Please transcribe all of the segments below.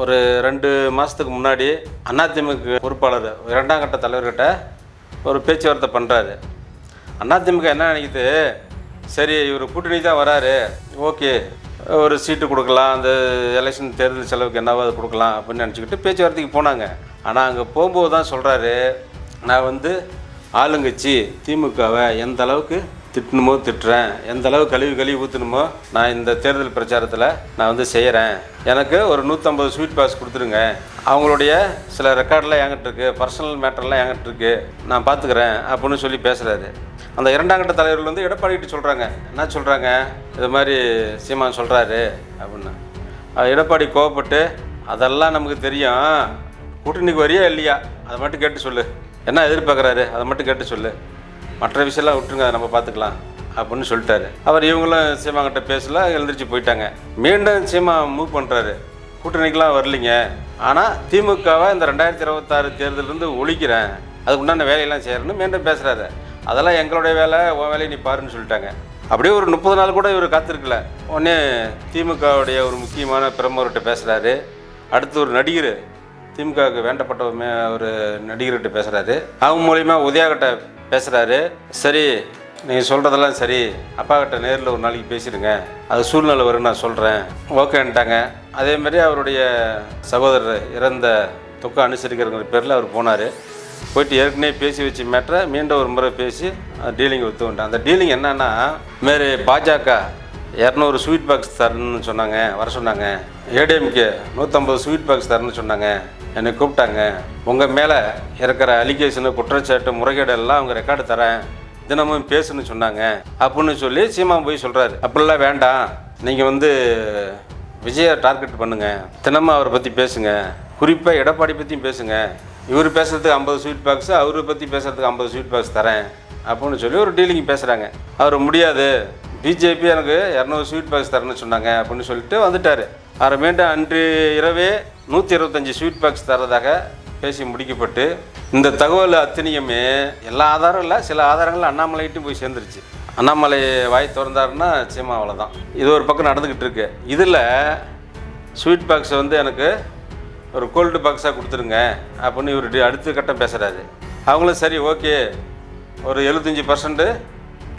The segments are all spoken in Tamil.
ஒரு ரெண்டு மாதத்துக்கு முன்னாடி அதிமுக பொறுப்பாளர் இரண்டாம் கட்ட தலைவர்கிட்ட ஒரு பேச்சுவார்த்தை பண்ணுறாரு அதிமுக என்ன நினைக்குது? சரி இவர் கூட்டணி தான் வராரு. ஓகே ஒரு சீட்டு கொடுக்கலாம் அந்த எலெக்ஷன் தேர்தல் செலவுக்கு என்னவோ அது கொடுக்கலாம் அப்படின்னு நினச்சிக்கிட்டு பேச்சுவார்த்தைக்கு போனாங்க. ஆனால் அங்கே போகும்போது தான் சொல்கிறாரு நான் வந்து ஆளுங்கட்சி திமுகவை எந்த அளவுக்கு திட்டணுமோ திட்டுறேன். எந்த அளவு கழுவி கழுவி ஊற்றணுமோ நான் இந்த தேர்தல் பிரச்சாரத்தில் நான் வந்து செய்கிறேன் எனக்கு ஒரு நூற்றம்பது ஸ்வீட் பாஸ் கொடுத்துருங்க. அவங்களுடைய சில ரெக்கார்டெலாம் என்கிட்ட இருக்குது பர்சனல் மேட்டர்லாம் என்கிட்ட இருக்குது நான் பார்த்துக்கிறேன் அப்படின்னு சொல்லி பேசுகிறாரு அந்த இரண்டாம் கட்ட தலைவர்கள் வந்து எடப்பாடிக்கிட்ட சொல்கிறாங்க என்ன சொல்கிறாங்க இது மாதிரி சீமான் சொல்கிறாரு அப்படின்னு. அது எடப்பாடி கோவப்பட்டு அதெல்லாம் நமக்கு தெரியும். கூட்டணிக்கு வரியா இல்லையா? அதை மட்டும் கேட்டு சொல்லு. என்ன எதிர்பார்க்குறாரு? அதை மட்டும் கேட்டு சொல்லு. மற்ற விஷயம்லாம் விட்டுருங்க அதை நம்ம பார்த்துக்கலாம் அப்படின்னு சொல்லிட்டாரு. அவர் இவங்களும் சீமாங்கிட்ட பேசல எழுந்திரிச்சு போயிட்டாங்க. மீண்டும் சீமா மூவ் பண்ணுறாரு கூட்டணிக்கெலாம் வரலிங்க. ஆனால் திமுகவை இந்த ரெண்டாயிரத்தி இருபத்தாறு தேர்தலிருந்து ஒழிக்கிறேன். அதுக்கு உண்டான வேலையெல்லாம் செய்கிறேன்னு மீண்டும் பேசுகிறாரு அதெல்லாம் எங்களுடைய வேலை உன் வேலையை நீ பாருன்னு சொல்லிட்டாங்க. அப்படியே ஒரு முப்பது நாள் கூட இவர் காத்திருக்கல. உடனே திமுகவுடைய ஒரு முக்கியமான பிரமுகர்கிட்ட பேசுகிறாரு அடுத்து ஒரு நடிகர் திமுகவுக்கு வேண்டப்பட்ட ஒரு மே- நடிகர்கிட்ட பேசுகிறாரு அவங்க மூலிமா உதயாகிட்ட பேசுகிறாரு சரி நீங்கள் சொல்கிறதெல்லாம் சரி. அப்பா கிட்ட நேரில் ஒரு நாளைக்கு பேசிடுங்க. அது சூழ்நிலை வரும் நான் சொல்கிறேன் ஓகேன்ட்டாங்க அதே அவருடைய சகோதரர் இறந்த துக்கம் அனுசரிக்கிறங்கிற பேரில் அவர் போனார். போயிட்டு ஏற்கனவே பேசி வச்சு மேட்டரை மீண்டும் ஒரு முறை பேசி டீலிங் ஒத்துக்கிட்டேன் அந்த டீலிங் என்னன்னா மாரி பாஜக இரநூறு ஸ்வீட் பாக்ஸ் தரணும்னு சொன்னாங்க வர சொன்னாங்க. ஏடிஎம்கே நூற்றம்பது ஸ்வீட் பாக்ஸ் தரணும்னு சொன்னாங்க. என்னை கூப்பிட்டாங்க. உங்கள் மேலே இருக்கிற அலிகேஷனு குற்றச்சாட்டு முறைகேடு எல்லாம் அவங்க ரெக்கார்டு தரேன். தினமும் பேசுன்னு சொன்னாங்க. அப்படின்னு சொல்லி சீமா போய் சொல்கிறாரு அப்படிலாம் வேண்டாம். நீங்கள் வந்து விஜயை டார்கெட் பண்ணுங்கள் தினமும் அவரை பற்றி பேசுங்க. குறிப்பாக எடப்பாடி பற்றியும் பேசுங்க. இவர் பேசுறதுக்கு ஐம்பது ஸ்வீட் பாக்ஸ் அவரை பற்றி பேசுறதுக்கு ஐம்பது ஸ்வீட் பாக்ஸ் தரேன். அப்படின்னு சொல்லி ஒரு டீலிங் பேசுகிறாங்க அவர் முடியாது. பிஜேபி எனக்கு இரநூறு ஸ்வீட் பாக்ஸ் தரேன்னு சொன்னாங்க அப்படின்னு சொல்லிட்டு வந்துட்டார். அவரை மீண்டும் அன்று இரவே நூற்றி இருபத்தஞ்சி ஸ்வீட் பாக்ஸ் தரதாக பேசி முடிக்கப்பட்டு இந்த தகவல் அத்தனையுமே எல்லா ஆதாரம் இல்லை சில ஆதாரங்கள் அண்ணாமலைகிட்டும் போய் சேர்ந்துருச்சு. அண்ணாமலை வாய் திறந்தாருன்னா சீமா அவ்வளோதான் இது ஒரு பக்கம் நடந்துக்கிட்டு இருக்கு. இதில் ஸ்வீட் பாக்ஸ் வந்து எனக்கு ஒரு கோல்டு பாக்ஸாக கொடுத்துருங்க அப்படின்னு இவர் அடுத்த கட்டம் பேசுகிறாரு அவங்களும் சரி ஓகே ஒரு எழுபத்தஞ்சி பர்சன்ட்டு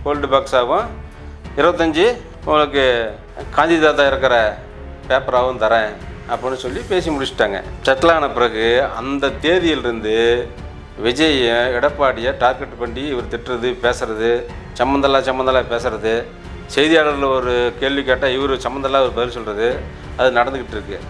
கோல்டு பாக்ஸாகவும் இருபத்தஞ்சி உங்களுக்கு காந்தி தாத்தா இருக்கிற பேப்பராகவும் தரேன் அப்படின்னு சொல்லி பேசி முடிச்சிட்டாங்க. செட்டில் ஆன பிறகு அந்த தேதியிலிருந்து விஜயை எடப்பாடியை டார்கெட் பண்ணி இவர் திட்டுறது பேசுறது சம்மந்தலா சம்மந்தலா பேசுறது. செய்தியாளர்கள் ஒரு கேள்வி கேட்டால் இவர் சம்மந்தல்லா ஒரு பதில் சொல்கிறது அது நடந்துக்கிட்டு இருக்கு.